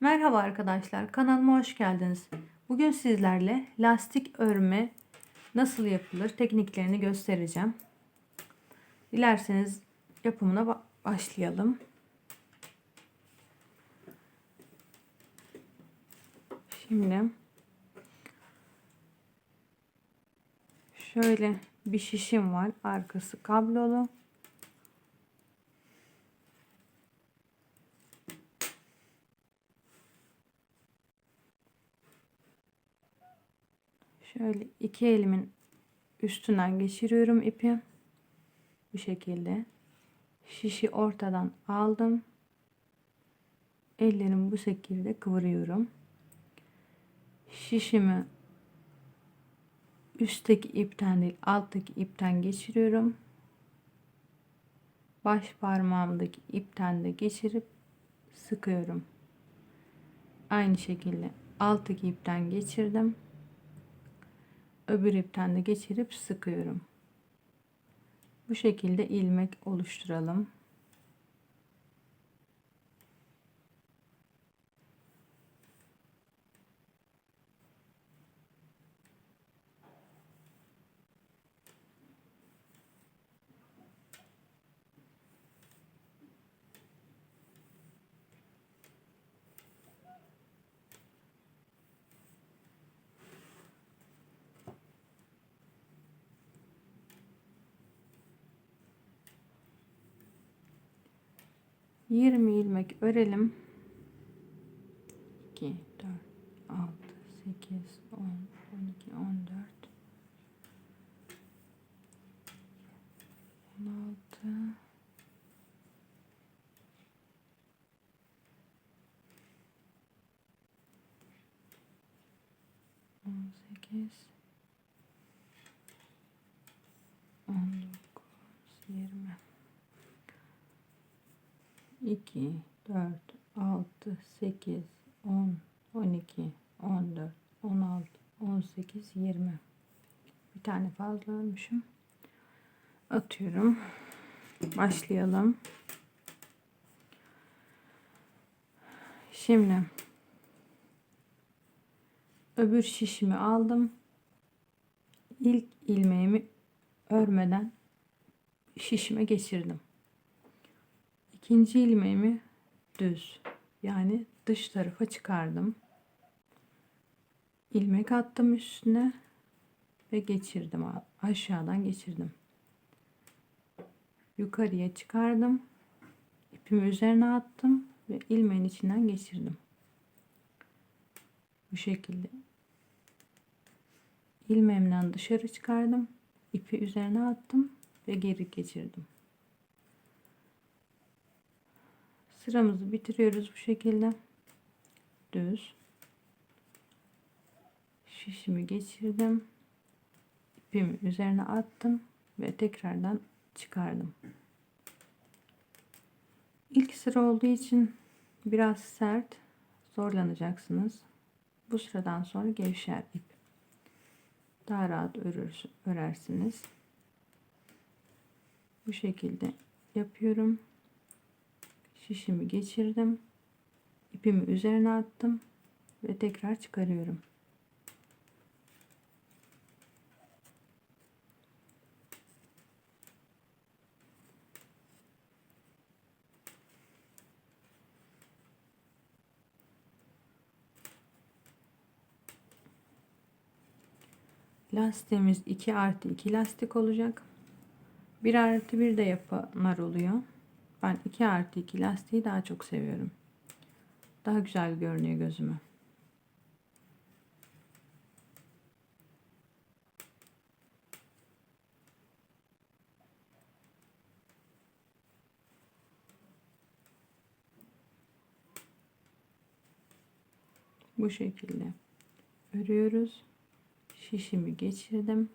Merhaba arkadaşlar, kanalıma hoş geldiniz. Bugün sizlerle lastik örme nasıl yapılır tekniklerini göstereceğim. Dilerseniz yapımına ba- başlayalım. Şimdi şöyle bir şişim var. Arkası kablolu. Şöyle iki elimin üstünden geçiriyorum ipi. Bu şekilde. Şişi ortadan aldım. Ellerimi bu şekilde kıvırıyorum. Şişimi üstteki ipten değil alttaki ipten geçiriyorum. Baş parmağımdaki ipten de geçirip sıkıyorum. Aynı şekilde alttaki ipten geçirdim öbür ipten de geçirip sıkıyorum. Bu şekilde ilmek oluşturalım. Yirmi ilmek örelim. 2 4 6 8 10 12 14 16 18 19 20 2 4 6 8 10 12 14 16 18 20 bir tane fazla ölmüşüm atıyorum. Başlayalım. Şimdi öbür şişimi aldım. İlk ilmeğimi örmeden şişime geçirdim ikinci ilmeğimi düz yani dış tarafa çıkardım. İlmek attım üstüne ve geçirdim aşağıdan geçirdim. Yukarıya çıkardım ipimi üzerine attım ve ilmeğin içinden geçirdim. Bu şekilde. İlmeğimden dışarı çıkardım ipi üzerine attım ve geri geçirdim sıramızı bitiriyoruz bu şekilde. Düz. Şişimi geçirdim. İpimi üzerine attım ve tekrardan çıkardım. İlk sıra olduğu için biraz sert zorlanacaksınız. Bu sıradan sonra gevşer ip. Daha rahat örür, örersiniz. Bu şekilde yapıyorum şişimi geçirdim ipimi üzerine attım ve tekrar çıkarıyorum Lastiğimiz 2 artı 2 lastik olacak. 1 artı 1 de yapanlar oluyor. Ben 2 artı 2 lastiği daha çok seviyorum. Daha güzel görünüyor gözüme. Bu şekilde örüyoruz. Şişimi geçirdim.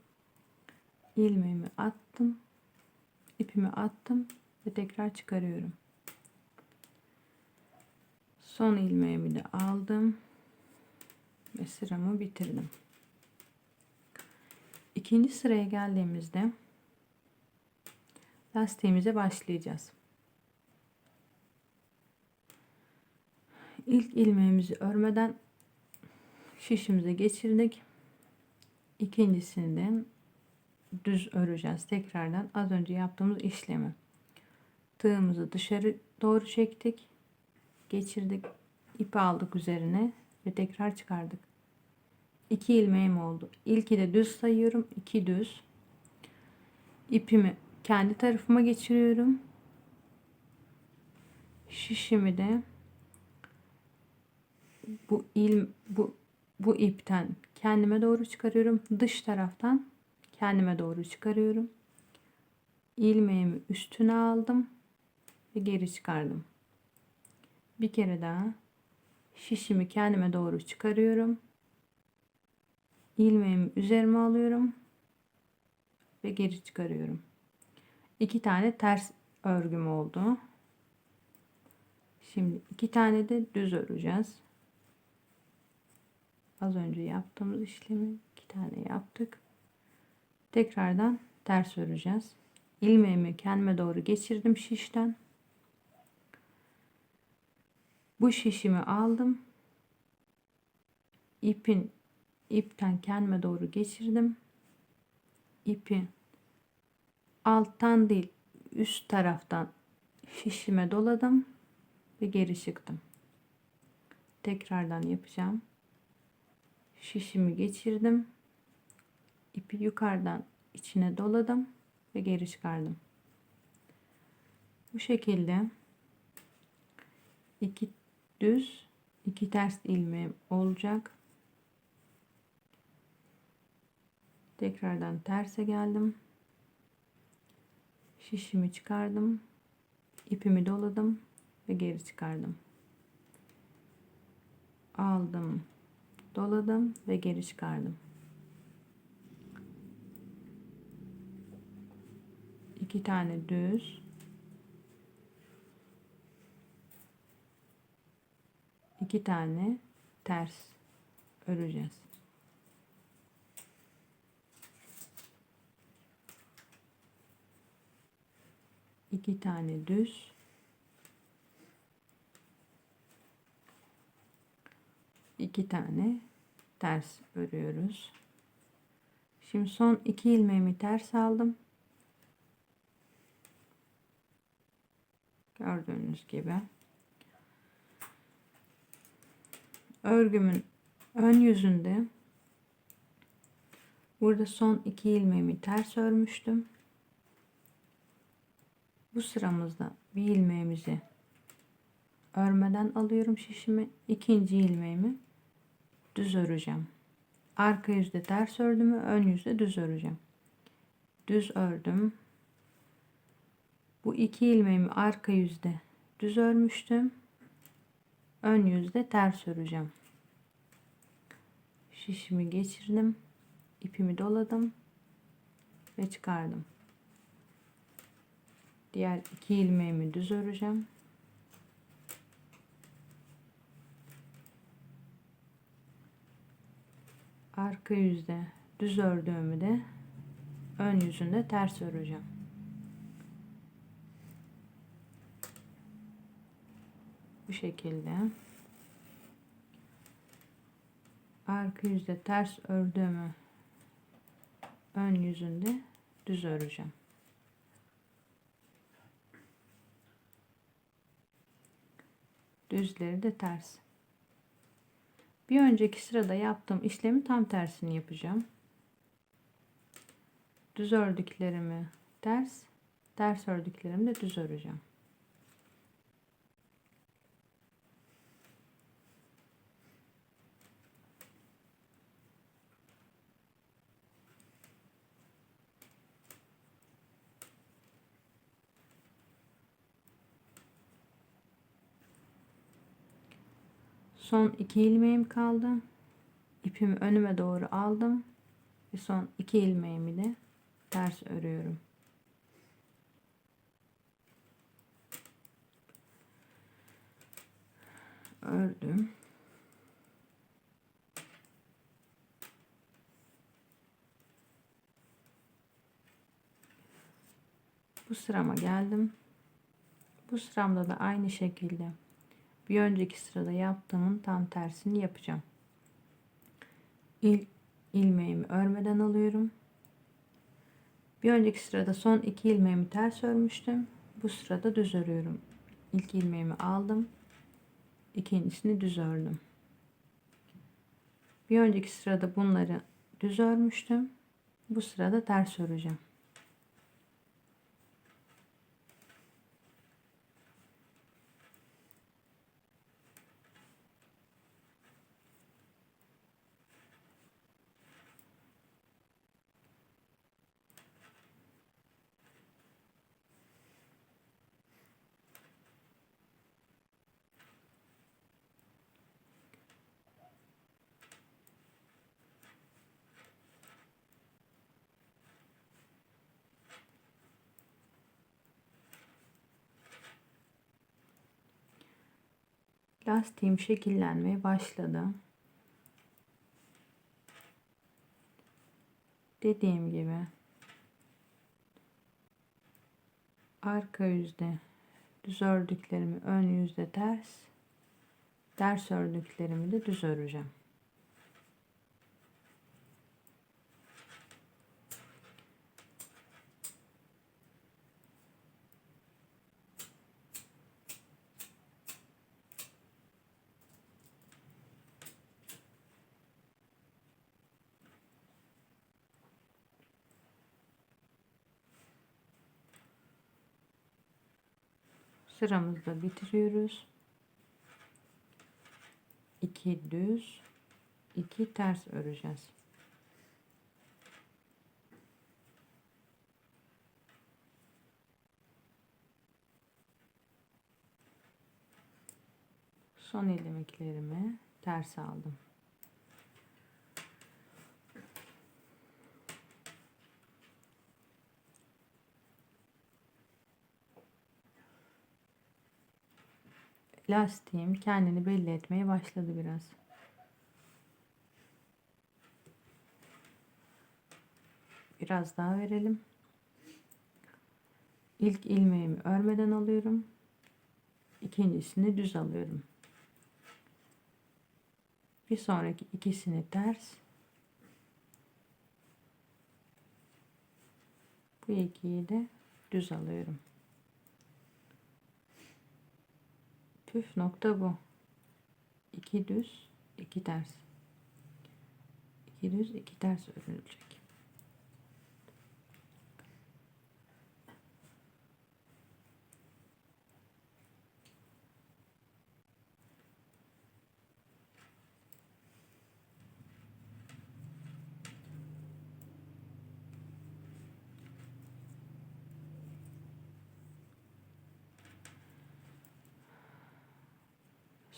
ilmeğimi attım. ipimi attım ve tekrar çıkarıyorum. Son ilmeğimi de aldım ve sıramı bitirdim. İkinci sıraya geldiğimizde lastiğimize başlayacağız. İlk ilmeğimizi örmeden şişimize geçirdik. İkincisinde düz öreceğiz. Tekrardan az önce yaptığımız işlemi. Tığımızı dışarı doğru çektik. Geçirdik. ipi aldık üzerine ve tekrar çıkardık. 2 ilmeğim oldu. İlki de düz sayıyorum. 2 düz. İpimi kendi tarafıma geçiriyorum. Şişimi de bu il bu bu ipten kendime doğru çıkarıyorum. Dış taraftan kendime doğru çıkarıyorum. ilmeğimi üstüne aldım ve geri çıkardım. Bir kere daha şişimi kendime doğru çıkarıyorum. ilmeğimi üzerime alıyorum ve geri çıkarıyorum. İki tane ters örgüm oldu. Şimdi iki tane de düz öreceğiz. Az önce yaptığımız işlemi iki tane yaptık. Tekrardan ters öreceğiz. İlmeğimi kendime doğru geçirdim şişten. Bu şişimi aldım. İpin ipten kendime doğru geçirdim. İpi alttan değil üst taraftan şişime doladım ve geri çıktım. Tekrardan yapacağım. Şişimi geçirdim. İpi yukarıdan içine doladım ve geri çıkardım. Bu şekilde iki düz, iki ters ilmeğim olacak. Tekrardan terse geldim. Şişimi çıkardım. ipimi doladım ve geri çıkardım. Aldım, doladım ve geri çıkardım. İki tane düz. İki tane ters öreceğiz. iki tane düz iki tane ters örüyoruz. Şimdi son iki ilmeğimi ters aldım. Gördüğünüz gibi. Örgümün ön yüzünde burada son iki ilmeğimi ters örmüştüm. Bu sıramızda bir ilmeğimizi örmeden alıyorum şişimi. ikinci ilmeğimi düz öreceğim. Arka yüzde ters ördüm ön yüzde düz öreceğim. Düz ördüm. Bu iki ilmeğimi arka yüzde düz örmüştüm. Ön yüzde ters öreceğim. Şişimi geçirdim. ipimi doladım ve çıkardım. Diğer iki ilmeğimi düz öreceğim. Arka yüzde düz ördüğümü de ön yüzünde ters öreceğim. Bu şekilde arka yüzde ters ördüğümü ön yüzünde düz öreceğim. düzleri de ters. Bir önceki sırada yaptığım işlemi tam tersini yapacağım. Düz ördüklerimi ters, ters ördüklerimi de düz öreceğim. Son iki ilmeğim kaldı. İpimi önüme doğru aldım. Ve son iki ilmeğimi de ters örüyorum. Ördüm. Bu sırama geldim. Bu sıramda da aynı şekilde Bir önceki sırada yaptığımın tam tersini yapacağım. İlk ilmeğimi örmeden alıyorum. Bir önceki sırada son iki ilmeğimi ters örmüştüm. Bu sırada düz örüyorum. İlk ilmeğimi aldım. İkincisini düz ördüm. Bir önceki sırada bunları düz örmüştüm. Bu sırada ters öreceğim. Lastiğim şekillenmeye başladı. Dediğim gibi arka yüzde düz ördüklerimi ön yüzde ters ters ördüklerimi de düz öreceğim. Sıramızda bitiriyoruz. 2 düz, 2 ters öreceğiz. Son ilmeklerimi ters aldım. Lastiğim kendini belli etmeye başladı biraz. Biraz daha verelim. İlk ilmeğimi örmeden alıyorum. İkincisini düz alıyorum. Bir sonraki ikisini ters. Bu ikiyi de düz alıyorum. Püf nokta bu. İki düz, iki ters. İki düz, iki ters örülecek.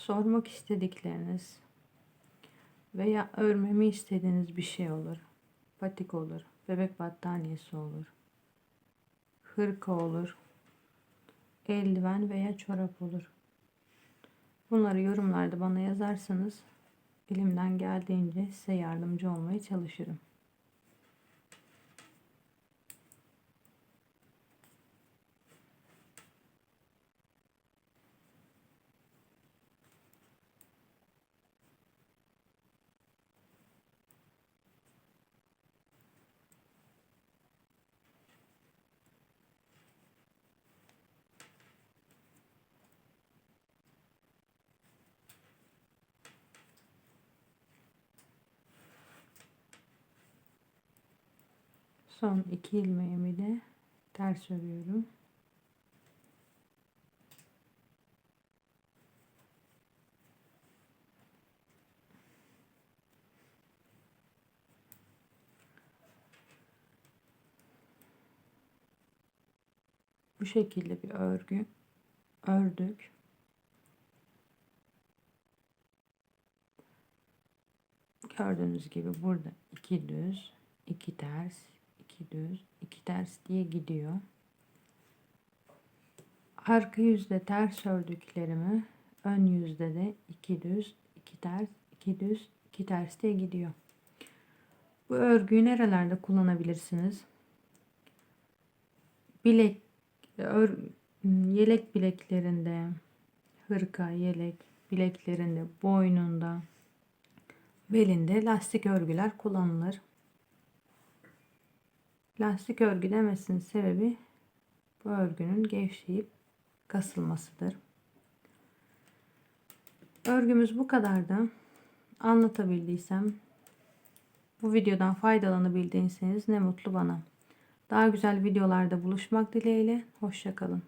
Sormak istedikleriniz veya örmemi istediğiniz bir şey olur. Patik olur, bebek battaniyesi olur, hırka olur, eldiven veya çorap olur. Bunları yorumlarda bana yazarsanız elimden geldiğince size yardımcı olmaya çalışırım. Son iki ilmeğimi de ters örüyorum. Bu şekilde bir örgü ördük. Gördüğünüz gibi burada iki düz, iki ters, 2 düz 2 ters diye gidiyor. Arka yüzde ters ördüklerimi ön yüzde de 2 düz 2 ters 2 düz 2 ters diye gidiyor. Bu örgüyü nerelerde kullanabilirsiniz? Bilek ör, yelek bileklerinde, hırka, yelek, bileklerinde, boynunda, belinde lastik örgüler kullanılır. Lastik örgü demesinin sebebi bu örgünün gevşeyip kasılmasıdır. Örgümüz bu kadardı. Anlatabildiysem, bu videodan faydalanabildiyseniz ne mutlu bana. Daha güzel videolarda buluşmak dileğiyle. Hoşçakalın.